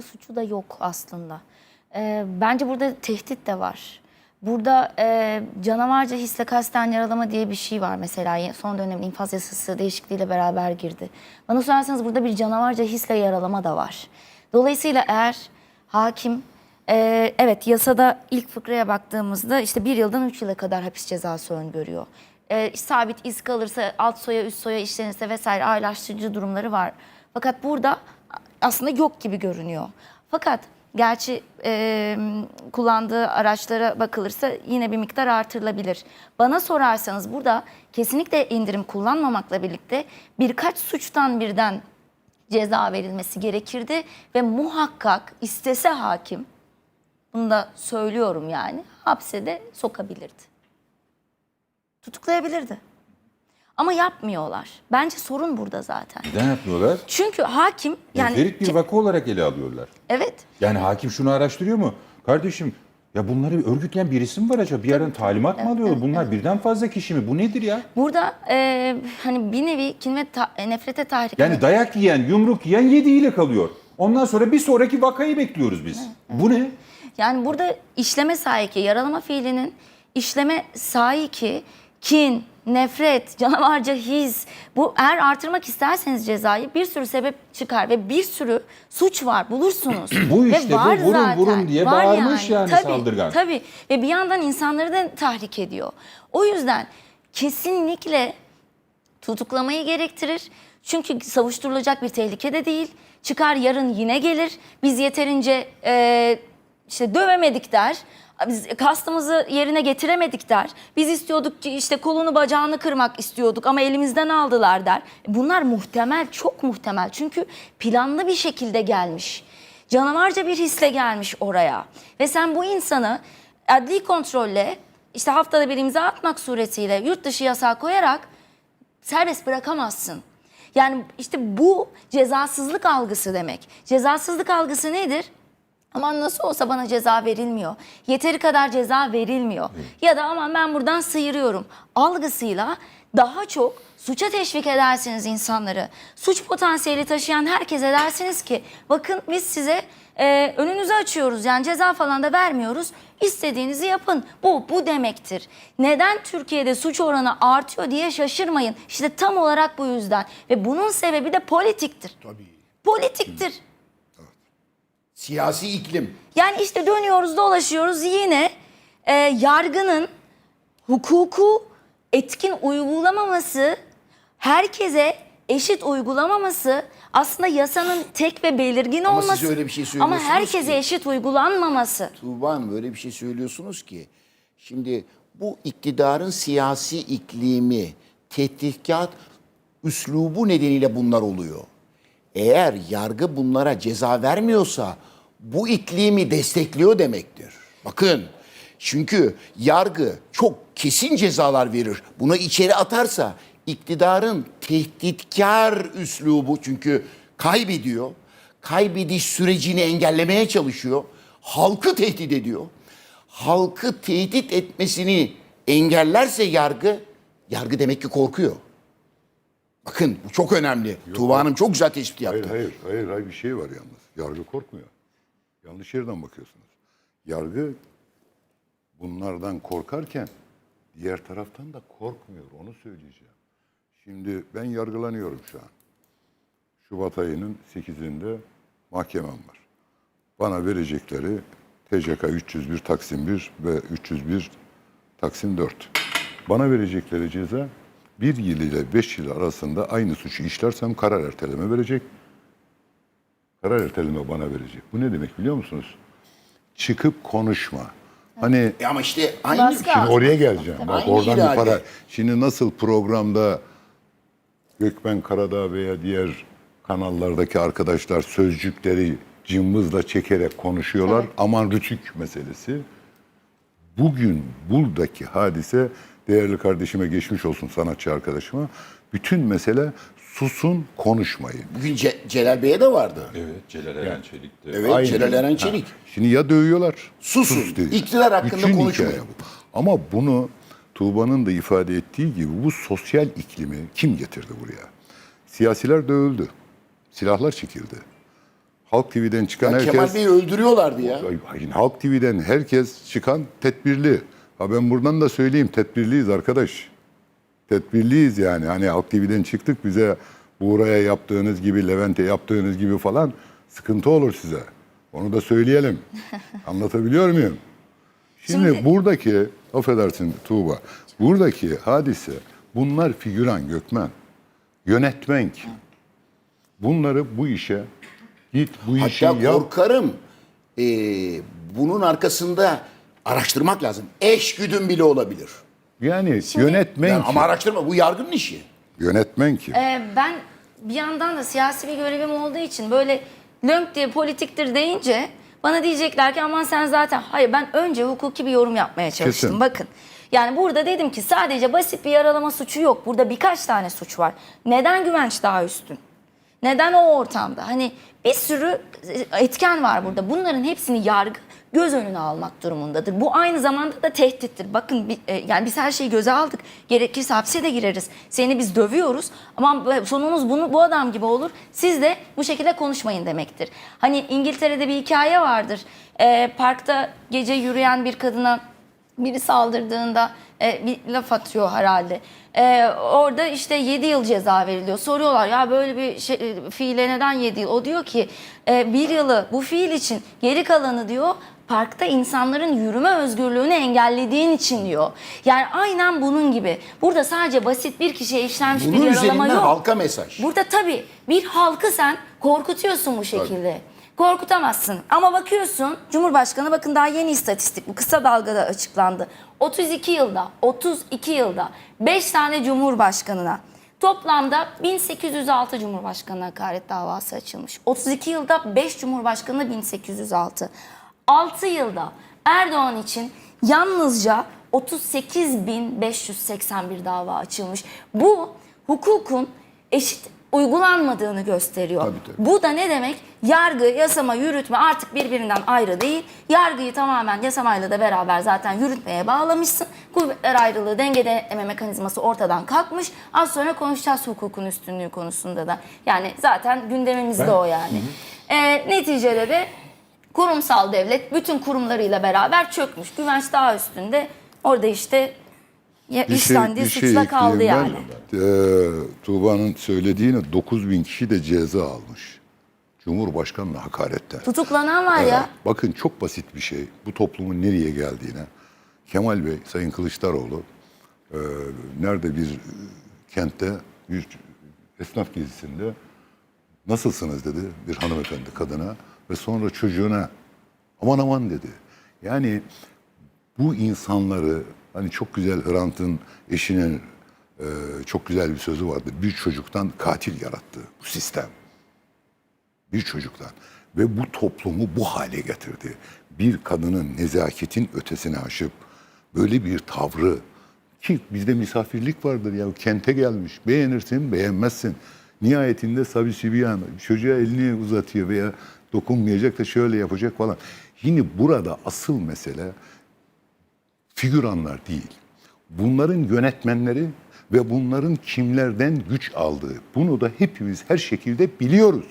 yaralama suçu da yok aslında. Ee, bence burada tehdit de var. Burada e, canavarca hisle kasten yaralama diye bir şey var mesela. Son dönemin infaz yasası değişikliğiyle beraber girdi. Bana sorarsanız burada bir canavarca hisle yaralama da var. Dolayısıyla eğer hakim ee, evet yasada ilk fıkraya baktığımızda işte bir yıldan üç yıla kadar hapis cezası öngörüyor. Ee, sabit iz kalırsa alt soya üst soya işlenirse vesaire ağırlaştırıcı durumları var. Fakat burada aslında yok gibi görünüyor. Fakat gerçi e, kullandığı araçlara bakılırsa yine bir miktar artırılabilir. Bana sorarsanız burada kesinlikle indirim kullanmamakla birlikte birkaç suçtan birden ceza verilmesi gerekirdi ve muhakkak istese hakim bunu da söylüyorum yani hapse de sokabilirdi. Tutuklayabilirdi. Ama yapmıyorlar. Bence sorun burada zaten. Neden yapmıyorlar? Çünkü hakim yani Müferit bir vaka olarak ele alıyorlar. evet Yani hakim şunu araştırıyor mu? Kardeşim ya bunları örgütleyen birisi mi var acaba? Bir yerden talimat mı alıyor? Bunlar birden fazla kişi mi? Bu nedir ya? burada e, hani bir nevi kin ve ta- e, nefrete tahrik Yani dayak yiyen, yumruk yiyen yediğiyle kalıyor. Ondan sonra bir sonraki vakayı bekliyoruz biz. Bu ne? Yani burada işleme sahiki, yaralama fiilinin işleme sahiki, kin, nefret, canavarca his. Bu eğer artırmak isterseniz cezayı bir sürü sebep çıkar ve bir sürü suç var bulursunuz. Bu Ve işte bu, var vurun, zaten, vurun diye var bağırmış yani saldırgan. Tabii ve bir yandan insanları da tahrik ediyor. O yüzden kesinlikle tutuklamayı gerektirir. Çünkü savuşturulacak bir tehlike de değil. Çıkar yarın yine gelir. Biz yeterince e, işte dövemedik der. Biz kastımızı yerine getiremedik der. Biz istiyorduk ki işte kolunu bacağını kırmak istiyorduk ama elimizden aldılar der. Bunlar muhtemel, çok muhtemel. Çünkü planlı bir şekilde gelmiş. Canavarca bir hisle gelmiş oraya. Ve sen bu insanı adli kontrolle işte haftada bir imza atmak suretiyle yurt dışı yasağı koyarak serbest bırakamazsın. Yani işte bu cezasızlık algısı demek. Cezasızlık algısı nedir? Aman nasıl olsa bana ceza verilmiyor. Yeteri kadar ceza verilmiyor. Ya da aman ben buradan sıyırıyorum. Algısıyla daha çok suça teşvik edersiniz insanları. Suç potansiyeli taşıyan herkese dersiniz ki bakın biz size e, önünüzü açıyoruz. Yani ceza falan da vermiyoruz. İstediğinizi yapın. Bu bu demektir. Neden Türkiye'de suç oranı artıyor diye şaşırmayın. İşte tam olarak bu yüzden. Ve bunun sebebi de politiktir. Tabii. Politiktir. Siyasi iklim. Yani işte dönüyoruz dolaşıyoruz yine e, yargının hukuku etkin uygulamaması, herkese eşit uygulamaması, aslında yasanın tek ve belirgin Ama olması siz öyle bir şey ama söylüyorsunuz herkese ki. eşit uygulanmaması. Tuğba Hanım böyle bir şey söylüyorsunuz ki. Şimdi bu iktidarın siyasi iklimi, tehditkat üslubu nedeniyle bunlar oluyor. Eğer yargı bunlara ceza vermiyorsa bu iklimi destekliyor demektir. Bakın çünkü yargı çok kesin cezalar verir. Bunu içeri atarsa iktidarın tehditkar üslubu çünkü kaybediyor. Kaybediş sürecini engellemeye çalışıyor. Halkı tehdit ediyor. Halkı tehdit etmesini engellerse yargı, yargı demek ki korkuyor. Bakın bu çok önemli. Tuğba Hanım çok güzel tespit yaptı. Hayır, hayır, hayır, hayır bir şey var yalnız. Yargı korkmuyor. Yanlış yerden bakıyorsunuz. Yargı bunlardan korkarken diğer taraftan da korkmuyor. Onu söyleyeceğim. Şimdi ben yargılanıyorum şu an. Şubat ayının 8'inde mahkemem var. Bana verecekleri TCK 301 Taksim 1 ve 301 Taksim 4. Bana verecekleri ceza 1 yıl ile 5 yıl arasında aynı suçu işlersem karar erteleme verecek. Karar erteleme bana verecek. Bu ne demek biliyor musunuz? Çıkıp konuşma. Hani E ama işte aynı Baskı Şimdi oraya geleceğim. Bak Aynı oradan bir irade. para. Şimdi nasıl programda Gökmen Karadağ veya diğer kanallardaki arkadaşlar sözcükleri cımbızla çekerek konuşuyorlar. Aman rütük meselesi. Bugün buradaki hadise değerli kardeşime geçmiş olsun sanatçı arkadaşıma. Bütün mesele susun konuşmayın. Bugün Ce- Celal Bey'e de vardı. Evet Celal Eren Çelik de. Evet Celal Eren Çelik. Şimdi ya dövüyorlar. Susun. İktidar hakkında konuşmayın. hikaye bu. Ama bunu Tuğba'nın da ifade ettiği gibi bu sosyal iklimi kim getirdi buraya? Siyasiler dövüldü. Silahlar çekildi. Halk TV'den çıkan Ya herkes... Kemal Bey'i öldürüyorlardı ya. Ay, ay, Halk TV'den herkes çıkan tedbirli. Ha ben buradan da söyleyeyim tedbirliyiz arkadaş. Tedbirliyiz yani. Hani Halk TV'den çıktık bize Buğra'ya yaptığınız gibi, Levent'e yaptığınız gibi falan sıkıntı olur size. Onu da söyleyelim. Anlatabiliyor muyum? Şimdi, Şimdi- buradaki, affedersin Tuğba, buradaki hadise bunlar figüran Gökmen. Yönetmen kim? Bunları bu işe git bu işi Hatta yap. korkarım e, bunun arkasında araştırmak lazım. Eş güdüm bile olabilir. Yani yönetmen Yani kim? ama araştırma bu yargının işi. Yönetmen kim? Ee, ben bir yandan da siyasi bir görevim olduğu için böyle lönk diye politiktir deyince bana diyecekler ki aman sen zaten hayır ben önce hukuki bir yorum yapmaya çalıştım. Kesin. Bakın yani burada dedim ki sadece basit bir yaralama suçu yok. Burada birkaç tane suç var. Neden güvenç daha üstün? Neden o ortamda? Hani bir sürü etken var burada. Bunların hepsini yargı göz önüne almak durumundadır. Bu aynı zamanda da tehdittir. Bakın e, yani biz her şeyi göze aldık. Gerekirse hapse de gireriz. Seni biz dövüyoruz ama sonunuz bunu bu adam gibi olur. Siz de bu şekilde konuşmayın demektir. Hani İngiltere'de bir hikaye vardır. Ee, parkta gece yürüyen bir kadına biri saldırdığında e, bir laf atıyor herhalde. E, orada işte 7 yıl ceza veriliyor. Soruyorlar ya böyle bir şey, e, fiile neden 7 yıl? O diyor ki e, bir yılı bu fiil için geri kalanı diyor parkta insanların yürüme özgürlüğünü engellediğin için diyor. Yani aynen bunun gibi. Burada sadece basit bir kişiye işlenmiş Bunun bir yaralama üzerinden yok. halka mesaj. Burada tabii bir halkı sen korkutuyorsun bu şekilde. Korkutamazsın. Ama bakıyorsun Cumhurbaşkanı bakın daha yeni istatistik bu kısa dalgada açıklandı. 32 yılda 32 yılda 5 tane Cumhurbaşkanına toplamda 1806 Cumhurbaşkanı hakaret davası açılmış. 32 yılda 5 Cumhurbaşkanı 1806. 6 yılda Erdoğan için yalnızca 38.581 dava açılmış. Bu hukukun eşit uygulanmadığını gösteriyor. Tabii, tabii. Bu da ne demek? Yargı, yasama, yürütme artık birbirinden ayrı değil. Yargıyı tamamen yasamayla da beraber zaten yürütmeye bağlamışsın. Kuvvetler ayrılığı, denge denetleme mekanizması ortadan kalkmış. Az sonra konuşacağız hukukun üstünlüğü konusunda da. Yani zaten gündemimizde Ben- o yani. Ee, neticede de kurumsal devlet bütün kurumlarıyla beraber çökmüş. Güvenç daha üstünde. Orada işte ya işlendiği suçla kaldı ekleyeyim yani. ben. Ee, Tuğba'nın söylediğine 9 bin kişi de ceza almış. Cumhurbaşkanına hakaretten. Tutuklanan var Evet. ya. Bakın çok basit bir şey. Bu toplumun nereye geldiğine. Kemal Bey, Sayın Kılıçdaroğlu e, nerede bir e, kentte bir esnaf gezisinde nasılsınız dedi bir hanımefendi kadına ve sonra çocuğuna aman aman dedi. Yani bu insanları hani çok güzel Hrant'ın eşinin e, çok güzel bir sözü vardı. Bir çocuktan katil yarattı bu sistem. Bir çocuktan. Ve bu toplumu bu hale getirdi. Bir kadının nezaketin ötesine aşıp böyle bir tavrı ki bizde misafirlik vardır ya kente gelmiş beğenirsin beğenmezsin. Nihayetinde Sabi Sübyan çocuğa elini uzatıyor veya dokunmayacak da şöyle yapacak falan. Şimdi burada asıl mesele figüranlar değil. Bunların yönetmenleri ve bunların kimlerden güç aldığı. Bunu da hepimiz her şekilde biliyoruz.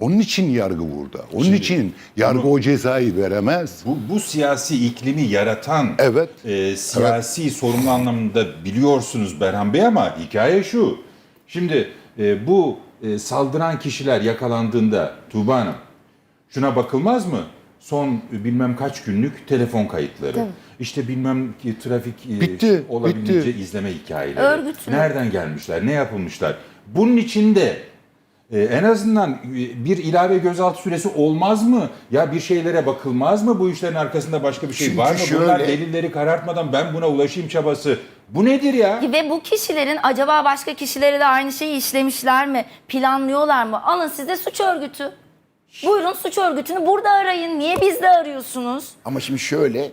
Onun için yargı burada. Onun Şimdi için yargı bunu- o cezayı veremez. Bu, bu siyasi iklimi yaratan Evet. e, siyasi sorumlu anlamında biliyorsunuz Berhan Bey ama hikaye şu. Şimdi e, bu e, saldıran kişiler yakalandığında Tuğba Hanım şuna bakılmaz mı? Son e, bilmem kaç günlük telefon kayıtları. İşte bilmem ki trafik e, Bitti, olabildiğince bitti. izleme hikayeleri. Örgüt mü? Nereden gelmişler, ne yapılmışlar? Bunun içinde e, en azından bir ilave gözaltı süresi olmaz mı? Ya bir şeylere bakılmaz mı? Bu işlerin arkasında başka bir şey Çünkü var mı? Bunlar şöyle- delilleri karartmadan ben buna ulaşayım çabası. Bu nedir ya? Ve bu kişilerin acaba başka kişileri de aynı şeyi işlemişler mi? Planlıyorlar mı? Alın size suç örgütü. Buyurun suç örgütünü burada arayın. Niye bizde arıyorsunuz? Ama şimdi şöyle,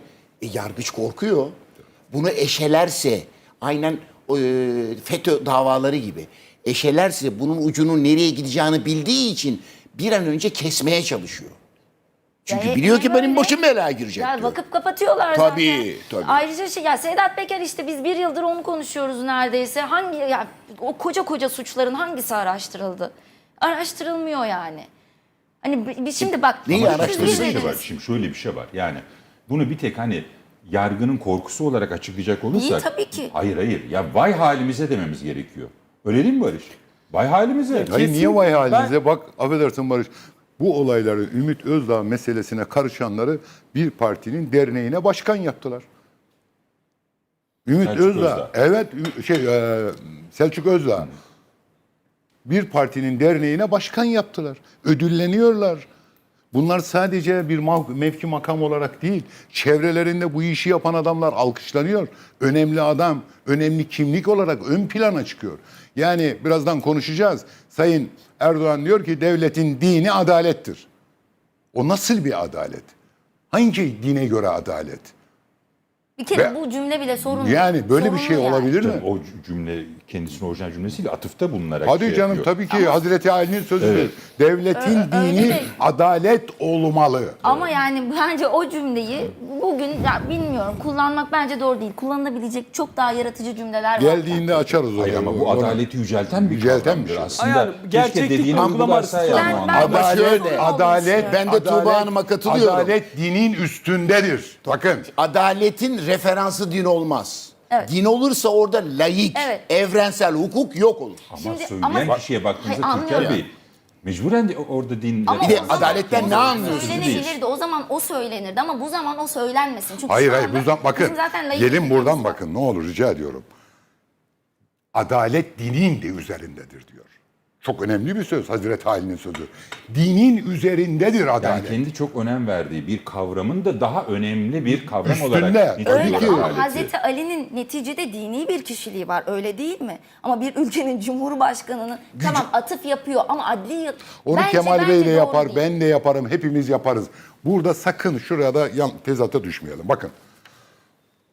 e, yargıç korkuyor. Bunu eşelerse, aynen e, FETÖ davaları gibi, eşelerse bunun ucunun nereye gideceğini bildiği için bir an önce kesmeye çalışıyor. Çünkü Ya biliyor ki benim böyle. başım belaya girecek Ya diyor. vakıf kapatıyorlar Tabii, zaten. tabii. Ayrıca şey ya Sedat Peker işte biz bir yıldır onu konuşuyoruz neredeyse. Hangi ya o koca koca suçların hangisi araştırıldı? Araştırılmıyor yani. Hani bi- biz şimdi bak Neyi Şöyle bir şey. Şimdi şöyle bir şey var. Yani bunu bir tek hani yargının korkusu olarak açıklayacak olursak. tabii ki. Hayır hayır. Ya vay halimize dememiz gerekiyor. Öyle değil mi Barış? Vay halimize. Hayır Kesin- niye vay Ben- halinize? Bak affedersin Barış. Bu olayları Ümit Özdağ meselesine karışanları bir partinin derneğine başkan yaptılar. Ümit Selçuk Özdağ, Özdağ. evet şey e, Selçuk Özdağ. Bir partinin derneğine başkan yaptılar. Ödülleniyorlar. Bunlar sadece bir mevki makam olarak değil, çevrelerinde bu işi yapan adamlar alkışlanıyor. Önemli adam, önemli kimlik olarak ön plana çıkıyor. Yani birazdan konuşacağız. Sayın Erdoğan diyor ki devletin dini adalettir. O nasıl bir adalet? Hangi dine göre adalet? Bir kere Ve- bu cümle bile sorun. Yani böyle bir sorunlu şey yani. olabilir mi? O cümle kendisinin orijinal cümlesiyle atıfta bulunarak Hadi şey canım yapıyor. tabii ki Hazreti Ali'nin sözüdür. Devletin Ö- öyle dini de- adalet olmalı. Ama yani bence o cümleyi bugün ya bilmiyorum kullanmak bence doğru değil. Kullanılabilecek çok daha yaratıcı cümleler var. Geldiğinde açarız o Hayır ama bu Onu- adaleti yücelten bir Yücelten kavramdır bir şey. aslında. Yani keşke gerçeklik dediğini uygulama arasında- ama Ben- ben-. Ama Adalet, şöyle- adalet, Ben de Tuğba adalet- Hanım'a katılıyorum. Adalet dinin üstündedir. Bakın. Adaletin referansı din olmaz. Evet. Din olursa orada layık, Evet. evrensel hukuk yok olur. Ama Şimdi- söyleyen ama- kişiye baktığınızda Hayır, Türker anlıyorum. Bey mecburen de orada din... Ama Bir de o zaman- adaletten o ne zaman anlıyorsunuz? Söylenebilirdi. O zaman o söylenirdi ama bu zaman o söylenmesin. Çünkü Hayır şu hayır anda buradan bakın. bizim zaten layık Gelin buradan var. bakın ne olur rica ediyorum. Adalet dinin de üzerindedir diyor. Çok önemli bir söz Hazreti Ali'nin sözü. Dinin üzerindedir adalet. Yani kendi çok önem verdiği bir kavramın da daha önemli bir kavram Üstünde. olarak Öyle niteliyor ama adaleti. Hazreti Ali'nin neticede dini bir kişiliği var öyle değil mi? Ama bir ülkenin cumhurbaşkanının tamam atıf yapıyor ama adli Onu Bence- Kemal Bey de doğru yapar, değil. ben de yaparım, hepimiz yaparız. Burada sakın şuraya da yan, tezata düşmeyelim. Bakın.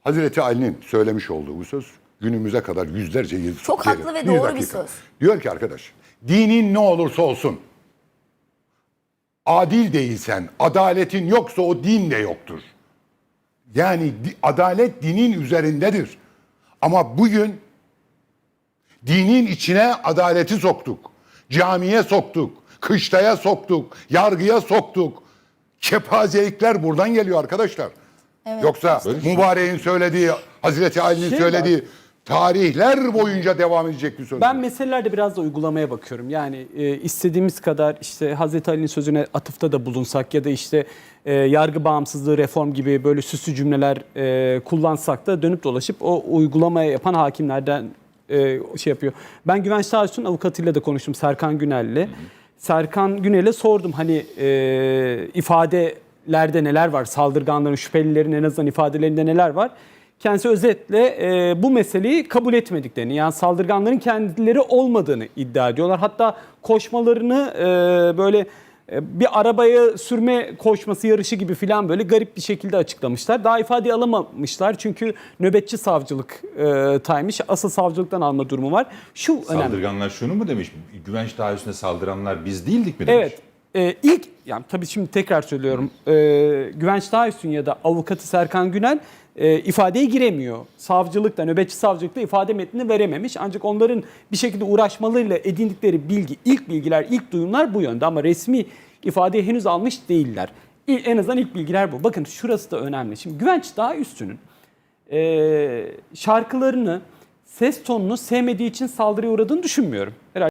Hazreti Ali'nin söylemiş olduğu bu söz günümüze kadar yüzlerce yıl Çok haklı ve doğru bir söz. Diyor ki arkadaş, dinin ne olursa olsun adil değilsen, adaletin yoksa o din de yoktur. Yani adalet dinin üzerindedir. Ama bugün dinin içine adaleti soktuk. Camiye soktuk. Kışlaya soktuk. Yargıya soktuk. Kepazelikler buradan geliyor arkadaşlar. Yoksa mübareğin söylediği, Hazreti Ali'nin Şey söylediği tarihler boyunca devam edecek bir söz. Ben meselelerde biraz da uygulamaya bakıyorum. Yani e, istediğimiz kadar işte Hazreti Ali'nin sözüne atıfta da bulunsak ya da işte e, yargı bağımsızlığı reform gibi böyle süslü cümleler e, kullansak da dönüp dolaşıp o uygulamaya yapan hakimlerden e, şey yapıyor. Ben Güvenç Tarsus'un avukatıyla da konuştum Serkan Günel'le. Serkan Günel'e sordum hani e, ifadelerde neler var? Saldırganların, şüphelilerin en azından ifadelerinde neler var? Kendisi özetle e, bu meseleyi kabul etmediklerini yani saldırganların kendileri olmadığını iddia ediyorlar. Hatta koşmalarını e, böyle e, bir arabaya sürme koşması yarışı gibi filan böyle garip bir şekilde açıklamışlar. Daha ifade alamamışlar çünkü nöbetçi savcılık e, taymış. Asıl savcılıktan alma durumu var. Şu önemli. Saldırganlar şunu mu demiş? Güvenç taahhüsüne saldıranlar biz değildik mi demiş? Evet. Ee, ilk yani tabii şimdi tekrar söylüyorum. Ee, Güvenç Dağüstün ya da avukatı Serkan Günel e, ifadeye giremiyor. Savcılıkta, nöbetçi savcılıkta ifade metnini verememiş. Ancak onların bir şekilde uğraşmalarıyla edindikleri bilgi, ilk bilgiler, ilk duyumlar bu yönde ama resmi ifadeyi henüz almış değiller. İl- En azından ilk bilgiler bu. Bakın şurası da önemli. Şimdi Güvenç Dağüstü'nün e, şarkılarını, ses tonunu sevmediği için saldırıya uğradığını düşünmüyorum. Herhalde